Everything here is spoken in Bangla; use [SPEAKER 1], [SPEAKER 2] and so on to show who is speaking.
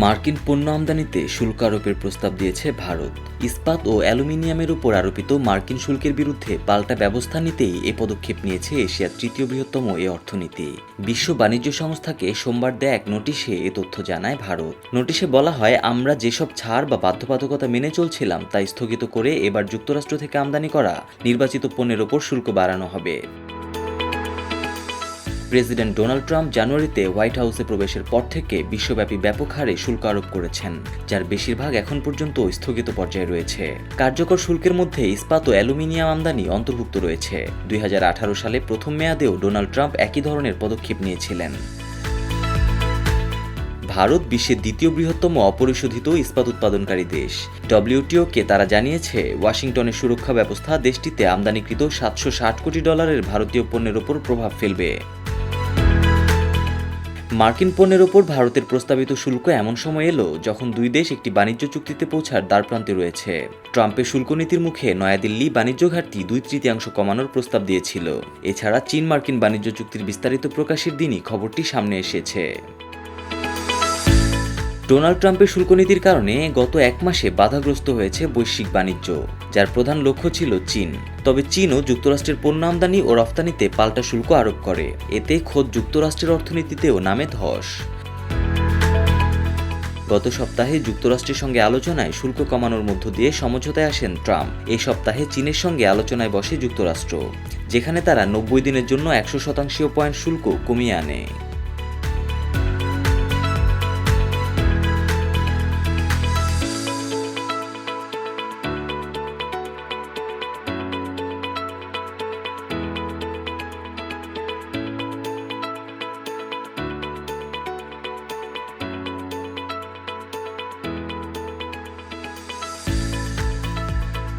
[SPEAKER 1] মার্কিন পণ্য আমদানিতে শুল্ক আরোপের প্রস্তাব দিয়েছে ভারত। ইস্পাত ও অ্যালুমিনিয়ামের উপর আরোপিত মার্কিন শুল্কের বিরুদ্ধে পাল্টা ব্যবস্থা নিতেই এ পদক্ষেপ নিয়েছে এশিয়ার তৃতীয় বৃহত্তম এ অর্থনীতি। বিশ্ব বাণিজ্য সংস্থাকে সোমবার দেয়া এক নোটিশে এ তথ্য জানায় ভারত। নোটিশে বলা হয়, আমরা যেসব ছাড় বা বাধ্যবাধকতা মেনে চলছিলাম তা স্থগিত করে এবার যুক্তরাষ্ট্র থেকে আমদানি করা নির্বাচিত পণ্যের ওপর শুল্ক বাড়ানো হবে। প্রেসিডেন্ট ডোনাল্ড ট্রাম্প জানুয়ারিতে হোয়াইট হাউসে প্রবেশের পর থেকে বিশ্বব্যাপী ব্যাপক হারে শুল্ক আরোপ করেছেন, যার বেশিরভাগ এখন পর্যন্ত স্থগিত পর্যায়ে রয়েছে। কার্যকর শুল্কের মধ্যে ইস্পাত ও অ্যালুমিনিয়াম আমদানি অন্তর্ভুক্ত রয়েছে। দুই হাজার আঠারো সালে প্রথম মেয়াদেও ডোনাল্ড ট্রাম্প একই ধরনের পদক্ষেপ নিয়েছিলেন। ভারত বিশ্বের দ্বিতীয় বৃহত্তম অপরিশোধিত ইস্পাত উৎপাদনকারী দেশ। ডব্লিউটিওকে তারা জানিয়েছে, ওয়াশিংটনের সুরক্ষা ব্যবস্থা দেশটিতে আমদানিকৃত সাতশো ষাট কোটি ডলারের ভারতীয় পণ্যের ওপর প্রভাব ফেলবে। মার্কিন পণ্যের ওপর ভারতের প্রস্তাবিত শুল্ক এমন সময় এলো যখন দুই দেশ একটি বাণিজ্য চুক্তিতে পৌঁছার দ্বারপ্রান্তে রয়েছে। ট্রাম্পের শুল্ক নীতির মুখে নয়াদিল্লি বাণিজ্য ঘাটতি দুই তৃতীয়াংশ কমানোর প্রস্তাব দিয়েছিল। এছাড়া চীন মার্কিন বাণিজ্য চুক্তির বিস্তারিত প্রকাশের দিনই খবরটি সামনে এসেছে। ডোনাল্ড ট্রাম্পের শুল্ক নীতির কারণে গত এক মাসে বাধাগ্রস্ত হয়েছে বৈশ্বিক বাণিজ্য, যার প্রধান লক্ষ্য ছিল চীন। তবে চীনও যুক্তরাষ্ট্রের পণ্য আমদানি ও রফতানিতে পাল্টা শুল্ক আরোপ করে। এতে খোদ যুক্তরাষ্ট্রের অর্থনীতিতেও নামে ধস। গত সপ্তাহে যুক্তরাষ্ট্রের সঙ্গে আলোচনায় শুল্ক কমানোর মধ্য দিয়ে সমঝোতায় আসেন ট্রাম্প। এই সপ্তাহে চীনের সঙ্গে আলোচনায় বসে যুক্তরাষ্ট্র, যেখানে তারা নব্বই দিনের জন্য একশো শতাংশীয় পয়েন্ট শুল্ক কমিয়ে আনে।